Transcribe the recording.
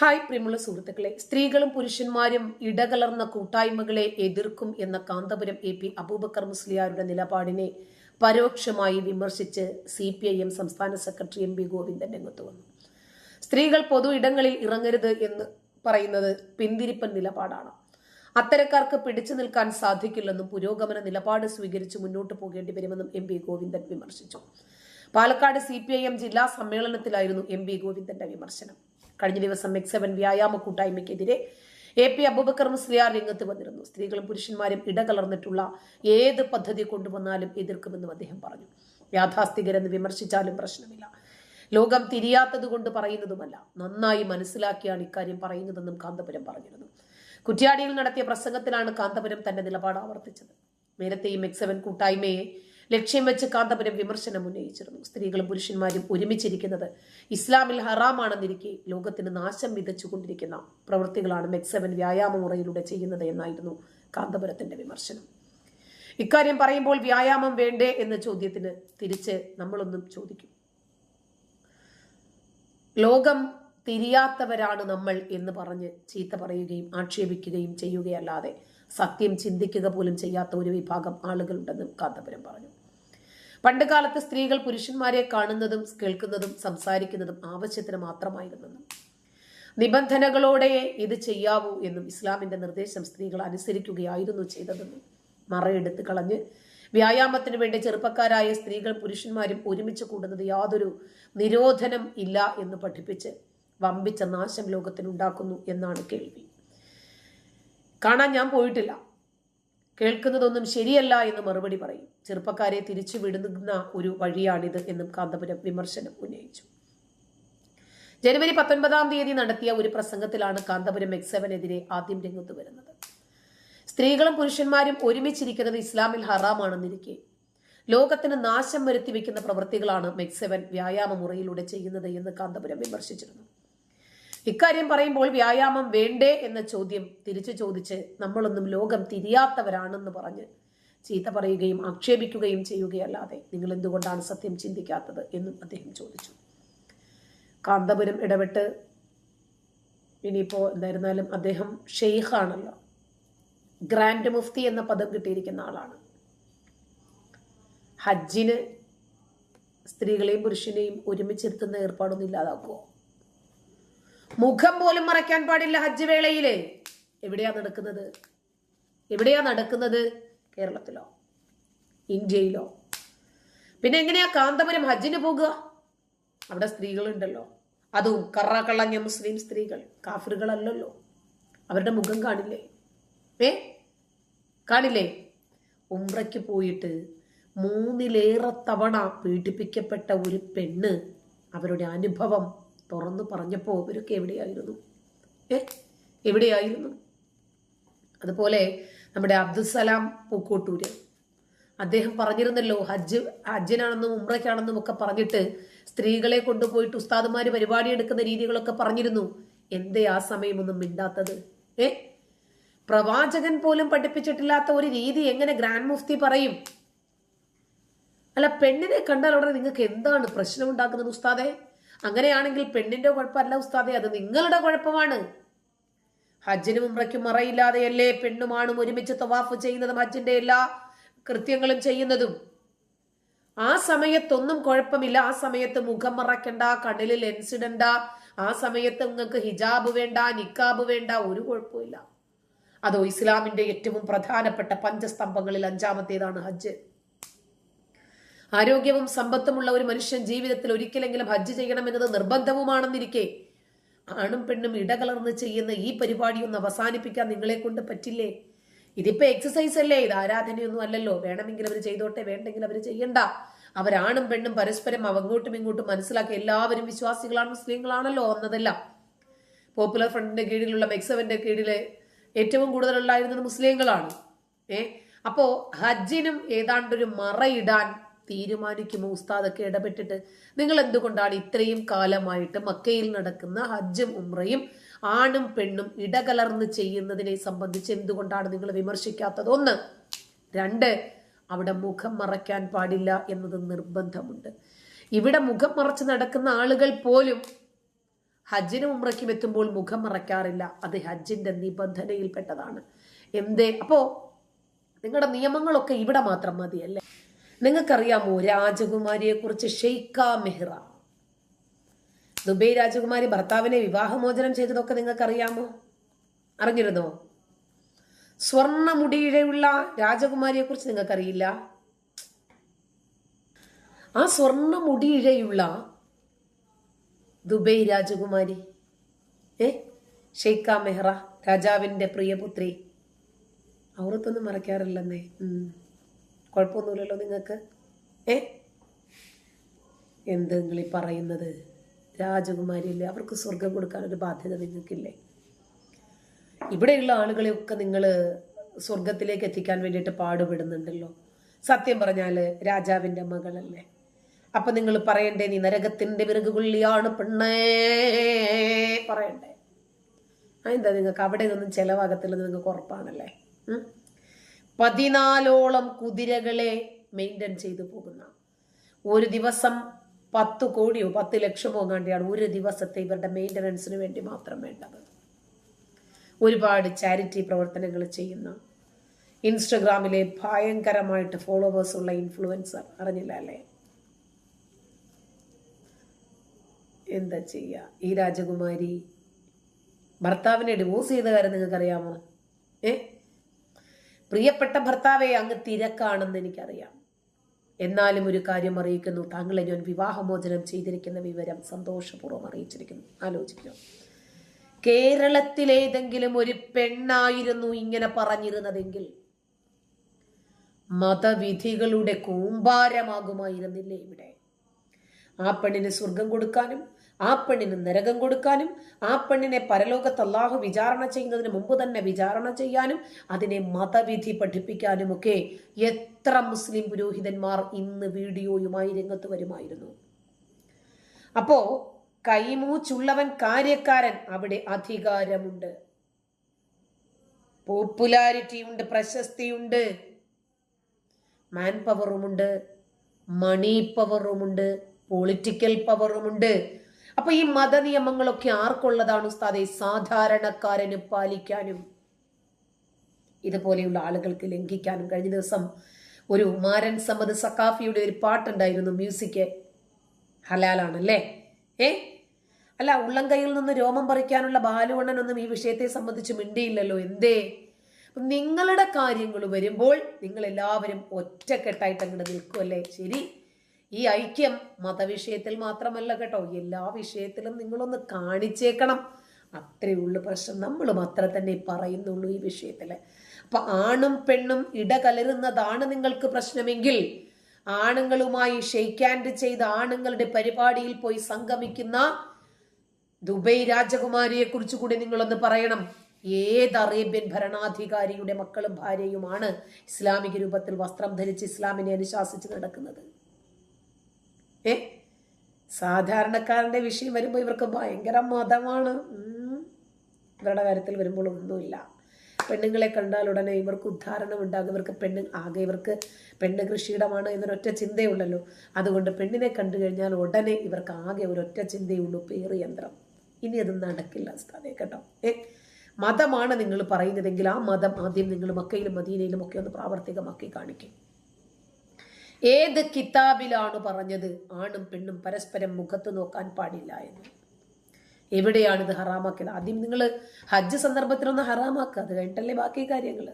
Hi പ്രിയമുള്ള സുഹൃത്തുക്കളെ സ്ത്രീകളും പുരുഷന്മാരും ഇടകലർന്ന കൂട്ടായ്മകളെ എതിർക്കും എന്ന കാന്തപുരം എ പി അബൂബക്കർ മുസ്ലിയാരുടെ നിലപാടിനെ പരോക്ഷമായി വിമർശിച്ച് സി പി ഐ എം സംസ്ഥാന സെക്രട്ടറി എം പി ഗോവിന്ദൻ രംഗത്ത് വന്നു. സ്ത്രീകൾ പൊതു ഇടങ്ങളിൽ ഇറങ്ങരുത് എന്ന് പറയുന്നത് പിന്തിരിപ്പൻ നിലപാടാണ്. അത്തരക്കാർക്ക് പിടിച്ചു നിൽക്കാൻ സാധിക്കില്ലെന്നും പുരോഗമന നിലപാട് സ്വീകരിച്ച് മുന്നോട്ട് പോകേണ്ടി വരുമെന്നും എം പി ഗോവിന്ദൻ വിമർശിച്ചു. Palakkad C P I M ജില്ലാ സമ്മേളനത്തിലായിരുന്നു എം പി ഗോവിന്ദന്റെ വിമർശനം. കഴിഞ്ഞ ദിവസം എക്സ് സെവൻ വ്യായാമ കൂട്ടായ്മയ്ക്കെതിരെ എ പി അബൂബക്കർ മുസ്ലിയാർ രംഗത്ത് വന്നിരുന്നു. സ്ത്രീകളും പുരുഷന്മാരും ഇടകലർന്നിട്ടുള്ള ഏത് പദ്ധതി കൊണ്ടുവന്നാലും എതിർക്കുമെന്നും അദ്ദേഹം പറഞ്ഞു. യാഥാസ്ഥികരെന്ന് വിമർശിച്ചാലും പ്രശ്നമില്ല. ലോകം തിരിയാത്തത് കൊണ്ട് പറയുന്നതുമല്ല. നന്നായി മനസ്സിലാക്കിയാണ് ഇക്കാര്യം പറയുന്നതെന്നും കാന്തപുരം പറഞ്ഞിരുന്നു. കുറ്റ്യാടിയിൽ നടത്തിയ പ്രസംഗത്തിലാണ് കാന്തപുരം തന്റെ നിലപാട് ആവർത്തിച്ചത്. നേരത്തെ ഈ സെവൻ കൂട്ടായ്മയെ ലക്ഷ്യം വെച്ച് കാന്തപുരം വിമർശനം ഉന്നയിച്ചിരുന്നു. സ്ത്രീകളും പുരുഷന്മാരും ഒരുമിച്ചിരിക്കുന്നത് ഇസ്ലാമിൽ ഹറാമാണെന്നിരിക്കെ ലോകത്തിന് നാശം വിതച്ചുകൊണ്ടിരിക്കുന്ന പ്രവൃത്തികളാണ് മെക്സവൻ വ്യായാമ മുറയിലൂടെ ചെയ്യുന്നത് എന്നായിരുന്നു കാന്തപുരത്തിന്റെ വിമർശനം. ഇക്കാര്യം പറയുമ്പോൾ വ്യായാമം വേണ്ടേ എന്ന ചോദ്യത്തിന് തിരിച്ച് നമ്മളൊന്നും ചോദിക്കും. ലോകം തിരിയാത്തവരാണ് നമ്മൾ എന്ന് പറഞ്ഞ് ചീത്ത പറയുകയും ആക്ഷേപിക്കുകയും ചെയ്യുകയല്ലാതെ സത്യം ചിന്തിക്കുക പോലും ചെയ്യാത്ത ഒരു വിഭാഗം ആളുകളുണ്ടെന്നും കാന്തപുരം പറഞ്ഞു. പണ്ട് കാലത്ത് സ്ത്രീകൾ പുരുഷന്മാരെ കാണുന്നതും കേൾക്കുന്നതും സംസാരിക്കുന്നതും ആവശ്യത്തിന് മാത്രമായിരുന്നു നിബന്ധനകളോടെ ഇത് ചെയ്യാവൂ എന്നും ഇസ്ലാമിന്റെ നിർദ്ദേശം സ്ത്രീകൾ അനുസരിക്കുകയായിരുന്നു ചെയ്തതെന്നും മറയെടുത്ത് കളഞ്ഞ് വ്യായാമത്തിന് വേണ്ടി ചെറുപ്പക്കാരായ സ്ത്രീകൾ പുരുഷന്മാരും ഒരുമിച്ച് കൂടുന്നത് യാതൊരു നിരോധനം ഇല്ല എന്ന് പഠിപ്പിച്ച് വമ്പിച്ച നാശം ലോകത്തിനുണ്ടാക്കുന്നു എന്നാണ് കേൾവി. കാണാൻ ഞാൻ പോയിട്ടില്ല. കേൾക്കുന്നതൊന്നും ശരിയല്ല എന്ന് മറുപടി പറയും. ചെറുപ്പക്കാരെ തിരിച്ചു വിടുന്ന ഒരു വഴിയാണിത് എന്നും കാന്തപുരം വിമർശനം ഉന്നയിച്ചു. ജനുവരി പത്തൊൻപതാം തീയതി നടത്തിയ ഒരു പ്രസംഗത്തിലാണ് കാന്തപുരം എക്സവനെതിരെ ആദ്യം രംഗത്ത് വരുന്നത്. സ്ത്രീകളും പുരുഷന്മാരും ഒരുമിച്ചിരിക്കുന്നത് ഇസ്ലാമിൽ ഹറാമാണെന്നിരിക്കെ. ലോകത്തിന് നാശം വരുത്തി വെക്കുന്ന പ്രവൃത്തികളാണ് മെക്സെവൻ വ്യായാമ മുറയിലൂടെ ചെയ്യുന്നത് എന്ന് കാന്തപുരം വിമർശിച്ചിരുന്നു. ഇക്കാര്യം പറയുമ്പോൾ വ്യായാമം വേണ്ടേ എന്ന ചോദ്യം തിരിച്ചു ചോദിച്ച് നമ്മളൊന്നും ലോകം തിരിയാത്തവരാണെന്ന് പറഞ്ഞ് ചീത്ത പറയുകയും ആക്ഷേപിക്കുകയും ചെയ്യുകയല്ലാതെ നിങ്ങൾ എന്തുകൊണ്ടാണ് സത്യം ചിന്തിക്കാത്തത് എന്നും അദ്ദേഹം ചോദിച്ചു. കാന്തപുരം ഇടപെട്ട് ഇനിയിപ്പോൾ എന്തായിരുന്നാലും അദ്ദേഹം ഷെയ്ഖാണല്ലോ. ഗ്രാൻഡ് മുഫ്തി എന്ന പദം കിട്ടിയിരിക്കുന്ന ആളാണ്. ഹജ്ജിന് സ്ത്രീകളെയും പുരുഷനെയും ഒരുമിച്ചിരുത്തുന്ന ഏർപ്പാടൊന്നും ഇല്ലാതാക്കുമോ മുഖം പോലും മറയ്ക്കാൻ പാടില്ല ഹജ്ജ് വേളയിൽ എവിടെയാ നടക്കുന്നത്? എവിടെയാ നടക്കുന്നത്? കേരളത്തിലോ? ഇന്ത്യയിലോ? പിന്നെ എങ്ങനെയാ കാന്തപുരം ഹജ്ജിന് പോകുക അവിടെ സ്ത്രീകളുണ്ടല്ലോ. അതും കറകളഞ്ഞ മുസ്ലിം സ്ത്രീകൾ കാഫറുകളല്ലല്ലോ. അവരുടെ മുഖം കാണില്ലേ? ഏ? കാണില്ലേ? ഉംറയ്ക്ക് പോയിട്ട് മൂന്നിലേറെ തവണ പീഡിപ്പിക്കപ്പെട്ട ഒരു പെണ്ണ് അവരുടെ അനുഭവം തുറന്നു പറഞ്ഞപ്പോൾ ഇവരൊക്കെ എവിടെയായിരുന്നു? ഏ? എവിടെയായിരുന്നു? അതുപോലെ നമ്മുടെ അബ്ദുസലാം പൂക്കോട്ടൂര്. അദ്ദേഹം പറഞ്ഞിരുന്നല്ലോ ഹജ്ജ് ഹജ്ജിനാണെന്നും ഉമ്രയ്ക്കാണെന്നും ഒക്കെ പറഞ്ഞിട്ട് സ്ത്രീകളെ കൊണ്ടുപോയിട്ട് ഉസ്താദുമാർ പരിപാടി എടുക്കുന്ന രീതികളൊക്കെ പറഞ്ഞിരുന്നു. എന്തേ ആ സമയമൊന്നും മിണ്ടാത്തത്? ഏ? പ്രവാചകൻ പോലും പഠിപ്പിച്ചിട്ടില്ലാത്ത ഒരു രീതി എങ്ങനെ ഗ്രാൻഡ് മുഫ്തി പറയും? അല്ല പെണ്ണിനെ കണ്ടാൽ ഉടനെ നിങ്ങൾക്ക് എന്താണ് പ്രശ്നം ഉണ്ടാക്കുന്നത് ഉസ്താദെ? അങ്ങനെയാണെങ്കിൽ പെണ്ണിന്റെ കുഴപ്പമല്ല ഉസ്താദെ അത് നിങ്ങളുടെ കുഴപ്പമാണ്. ഹജ്ജിനും ഉമ്രയ്ക്കും മറയില്ലാതെയല്ലേ പെണ്ണുമാണും ഒരുമിച്ച് തവാഫ് ചെയ്യുന്നതും ഹജ്ജിന്റെ എല്ലാ കൃത്യങ്ങളും ചെയ്യുന്നതും? ആ സമയത്തൊന്നും കുഴപ്പമില്ല. ആ സമയത്ത് മുഖം മറക്കണ്ട കണ്ണിൽ ലെൻസ് ഇടണ്ട. ആ സമയത്ത് നിങ്ങൾക്ക് ഹിജാബ് വേണ്ട നിക്കാബ് വേണ്ട ഒരു കുഴപ്പമില്ല അതോ ഇസ്ലാമിന്റെ ഏറ്റവും പ്രധാനപ്പെട്ട പഞ്ചസ്തംഭങ്ങളിൽ അഞ്ചാമത്തേതാണ് ഹജ്ജ്. ആരോഗ്യവും സമ്പത്തുമുള്ള ഒരു മനുഷ്യൻ ജീവിതത്തിൽ ഒരിക്കലെങ്കിലും ഹജ്ജ് ചെയ്യണമെന്നത് നിർബന്ധവുമാണെന്നിരിക്കെ. ആണും പെണ്ണും ഇടകലർന്ന് ചെയ്യുന്ന ഈ പരിപാടി ഒന്ന് അവസാനിപ്പിക്കാൻ നിങ്ങളെ കൊണ്ട് പറ്റില്ലേ? ഇതിപ്പോ എക്സസൈസ് അല്ലേ? ഇത് ആരാധനയൊന്നും അല്ലല്ലോ. വേണമെങ്കിൽ അവർ ചെയ്തോട്ടെ വേണ്ടെങ്കിൽ അവർ ചെയ്യണ്ട. അവരാണും പെണ്ണും പരസ്പരം അങ്ങോട്ടും ഇങ്ങോട്ടും മനസ്സിലാക്കി എല്ലാവരും വിശ്വാസികളാണ് മുസ്ലിങ്ങളാണല്ലോ ഒന്നതല്ല പോപ്പുലർ ഫ്രണ്ടിന്റെ കീഴിലുള്ള മെക്സവന്റെ കീഴിലെ ഏറ്റവും കൂടുതൽ ഉണ്ടായിരുന്നത് മുസ്ലിങ്ങളാണ്. ഏ? അപ്പോ ഹജ്ജിനും ഏതാണ്ടൊരു മറയിടാൻ തീരുമാനിക്കുമോ? ഉസ്താദൊക്കെ ഇടപെട്ടിട്ട് നിങ്ങൾ എന്തുകൊണ്ടാണ് ഇത്രയും കാലമായിട്ട് മക്കയിൽ നടക്കുന്ന ഹജ്ജും ഉമ്രയും ആണും പെണ്ണും ഇടകലർന്ന് ചെയ്യുന്നതിനെ സംബന്ധിച്ച് എന്തുകൊണ്ടാണ് നിങ്ങൾ വിമർശിക്കാത്തത്? ഒന്ന്. രണ്ട്. അവിടെ മുഖം മറയ്ക്കാൻ പാടില്ല എന്നത് നിർബന്ധമുണ്ട്. ഇവിടെ മുഖം മറച്ച് നടക്കുന്ന ആളുകൾ പോലും ഹജ്ജിനും ഉമ്രയ്ക്കും എത്തുമ്പോൾ മുഖം മറയ്ക്കാറില്ല. അത് ഹജ്ജിന്റെ നിബന്ധനയിൽപ്പെട്ടതാണ്. എന്തേ? അപ്പോ നിങ്ങളുടെ നിയമങ്ങളൊക്കെ ഇവിടെ മാത്രം മതിയല്ലേ? നിങ്ങൾക്കറിയാമോ രാജകുമാരിയെ കുറിച്ച് ഷെയ്ഖ മെഹ്റ? ദുബൈ രാജകുമാരി ഭർത്താവിനെ വിവാഹമോചനം ചെയ്തതൊക്കെ നിങ്ങൾക്കറിയാമോ? അറിഞ്ഞിരുന്നോ? സ്വർണ മുടിയിഴയുള്ള രാജകുമാരിയെ കുറിച്ച് നിങ്ങൾക്കറിയില്ല? ആ സ്വർണ മുടിയിഴയുള്ള ദുബൈ രാജകുമാരി ഏ? ഷെയ്ഖ മെഹ്റ രാജാവിന്റെ പ്രിയപുത്രി. അവർക്കൊന്നും മറക്കാറില്ലെന്നേ. കുഴപ്പമൊന്നുമില്ലല്ലോ നിങ്ങൾക്ക്. ഏ? എന്ത് ഈ പറയുന്നത്? രാജകുമാരിയില്ലേ? അവർക്ക് സ്വർഗം കൊടുക്കാൻ ഒരു ബാധ്യത നിങ്ങൾക്കില്ലേ? ഇവിടെയുള്ള ആളുകളെയൊക്കെ നിങ്ങൾ സ്വർഗത്തിലേക്ക് എത്തിക്കാൻ വേണ്ടിയിട്ട് പാടുപെടുന്നുണ്ടല്ലോ. സത്യം പറഞ്ഞാൽ രാജാവിന്റെ മകളല്ലേ. അപ്പൊ നിങ്ങൾ പറയണ്ടേ നീ നരകത്തിന്റെ വിറകുകൊള്ളിയാണ് പെണ്ണേ പറയണ്ടേ. അതെന്താ നിങ്ങൾക്ക് അവിടെ നിന്നും ചെലവാകത്തില്ലെന്ന് നിങ്ങൾക്ക് ഉറപ്പാണല്ലേ? പതിനാലോളം കുതിരകളെ മെയിന്റെയിൻ ചെയ്തു പോകുന്ന ഒരു ദിവസം പത്ത് കോടിയോ പത്ത് ലക്ഷമോ കണ്ടിയാണ് ഒരു ദിവസത്തെ ഇവരുടെ മെയിന്റനൻസിന് വേണ്ടി മാത്രം വേണ്ടത്. ഒരുപാട് ചാരിറ്റി പ്രവർത്തനങ്ങൾ ചെയ്യുന്ന ഇൻസ്റ്റഗ്രാമിലെ ഭയങ്കരമായിട്ട് ഫോളോവേഴ്സ് ഉള്ള ഇൻഫ്ലുവൻസർ അറിഞ്ഞില്ല അല്ലേ? എന്താ ചെയ്യുക ഈ രാജകുമാരി ഭർത്താവിനെ ഡിവോഴ്സ് ചെയ്ത കാര്യം നിങ്ങൾക്കറിയാമോ? ഏ? പ്രിയപ്പെട്ട ഭർത്താവെ അങ്ങ് തിരക്കാണെന്ന് എനിക്കറിയാം. എന്നാലും ഒരു കാര്യം അറിയിക്കുന്നു. താങ്കളെ ഞാൻ വിവാഹമോചനം ചെയ്തിരിക്കുന്ന വിവരം സന്തോഷപൂർവം അറിയിച്ചിരിക്കുന്നു. ആലോചിക്കുക. കേരളത്തിലേതെങ്കിലും ഒരു പെണ്ണായിരുന്നു ഇങ്ങനെ പറഞ്ഞിരുന്നതെങ്കിൽ മതവിധികളുടെ കൂമ്പാരമാകുമായിരുന്നില്ലേ ഇവിടെ? ആ പെണ്ണിന് സ്വർഗം കൊടുക്കാനും ആ പെണ്ണിന് നരകം കൊടുക്കാനും ആ പെണ്ണിനെ പരലോകത്ത് അള്ളാഹു വിചാരണ ചെയ്യുന്നതിന് മുമ്പ് തന്നെ വിചാരണ ചെയ്യാനും അതിനെ മതവിധി പഠിപ്പിക്കാനും ഒക്കെ എത്ര മുസ്ലിം പുരോഹിതന്മാർ ഇന്ന് വീഡിയോയുമായി രംഗത്ത് വരുമായിരുന്നു. അപ്പോ കൈമൂച്ചുള്ളവൻ കാര്യക്കാരൻ അവിടെ അധികാരമുണ്ട്. പോപ്പുലാരിറ്റി ഉണ്ട് പ്രശസ്തിയുണ്ട്. മാൻ പവറുമുണ്ട് മണി പവറുമുണ്ട് പൊളിറ്റിക്കൽ പവറുമുണ്ട് അപ്പൊ ഈ മതനിയമങ്ങളൊക്കെ ആർക്കുള്ളതാണ് ഉസ്താദെ? സാധാരണക്കാരന് പാലിക്കാനും ഇതുപോലെയുള്ള ആളുകൾക്ക് ലംഘിക്കാനും. കഴിഞ്ഞ ദിവസം ഒരു മാരൻ സമ്മത് സക്കാഫിയുടെ ഒരു പാട്ടുണ്ടായിരുന്നു മ്യൂസിക് ഹലാലാണല്ലേ? ഏ? അല്ല ഉള്ളംകൈയിൽ നിന്ന് രോമം പറിക്കാനുള്ള ബാലുവണ്ണനൊന്നും ഈ വിഷയത്തെ സംബന്ധിച്ച് മിണ്ടിയില്ലല്ലോ എന്തേ? നിങ്ങളുടെ കാര്യങ്ങൾ വരുമ്പോൾ നിങ്ങൾ എല്ലാവരും ഒറ്റക്കെട്ടായിട്ട് അങ്ങോട്ട് നിൽക്കുമല്ലേ ശരി? ഈ ഐക്യം മതവിഷയത്തിൽ മാത്രമല്ല കേട്ടോ. എല്ലാ വിഷയത്തിലും നിങ്ങളൊന്ന് കാണിച്ചേക്കണം. അത്രേ ഉള്ളു പ്രശ്നം. നമ്മളും അത്ര തന്നെ പറയുന്നുള്ളൂ ഈ വിഷയത്തിൽ അപ്പൊ ആണും പെണ്ണും ഇടകലരുന്നതാണ് നിങ്ങൾക്ക് പ്രശ്നമെങ്കിൽ ആണുങ്ങളുമായി ഷെയ്ക്ക് ഹാൻഡ് ചെയ്ത് ആണുങ്ങളുടെ പരിപാടിയിൽ പോയി സംഗമിക്കുന്ന ദുബൈ രാജകുമാരിയെ കുറിച്ച് കൂടി നിങ്ങളൊന്ന് പറയണം. ഏത് അറേബ്യൻ ഭരണാധികാരിയുടെ മക്കളും ഭാര്യയുമാണ് ഇസ്ലാമിക രൂപത്തിൽ വസ്ത്രം ധരിച്ച് ഇസ്ലാമിനെ അനുശാസിച്ച് നടക്കുന്നത്? ഏ? സാധാരണക്കാരന്റെ വിഷയം വരുമ്പോൾ ഇവർക്ക് ഭയങ്കര മതമാണ്. ഇവരുടെ കാര്യത്തിൽ വരുമ്പോൾ ഒന്നുമില്ല. പെണ്ണുങ്ങളെ കണ്ടാൽ ഉടനെ ഇവർക്ക് ഉദ്ധാരണം ഉണ്ടാകും ഇവർക്ക് പെണ്ണ് ആകെ ഇവർക്ക് പെണ്ണ് കൃഷിയിടമാണ് എന്നൊരൊറ്റ ചിന്തയുള്ളല്ലോ അതുകൊണ്ട് പെണ്ണിനെ കണ്ടു കഴിഞ്ഞാൽ ഉടനെ ഇവർക്ക് ആകെ ഒരൊറ്റ ചിന്തയുള്ളൂ പേറ് യന്ത്രം. ഇനി അത് നടക്കില്ല ഉസ്താദേ കേട്ടോ. ഏ? മതമാണ് നിങ്ങൾ പറയുന്നതെങ്കിൽ ആ മതം ആദ്യം നിങ്ങൾ മക്കയിലും മദീനയിലും ഒക്കെ ഒന്ന് പ്രാവർത്തികമാക്കി കാണിക്കും. ഏത് കിതാബിലാണ് പറഞ്ഞത്? ആണും പെണ്ണും പരസ്പരം മുഖത്ത് നോക്കാൻ പാടില്ല എന്ന്. എവിടെയാണ് ഇത് ഹറാമാക്കിയത്? ആദ്യം നിങ്ങൾ ഹജ്ജ് സന്ദർഭത്തിലൊന്ന് ഹറാമാക്കുക അത് കഴിഞ്ഞിട്ടല്ലേ ബാക്കി കാര്യങ്ങൾ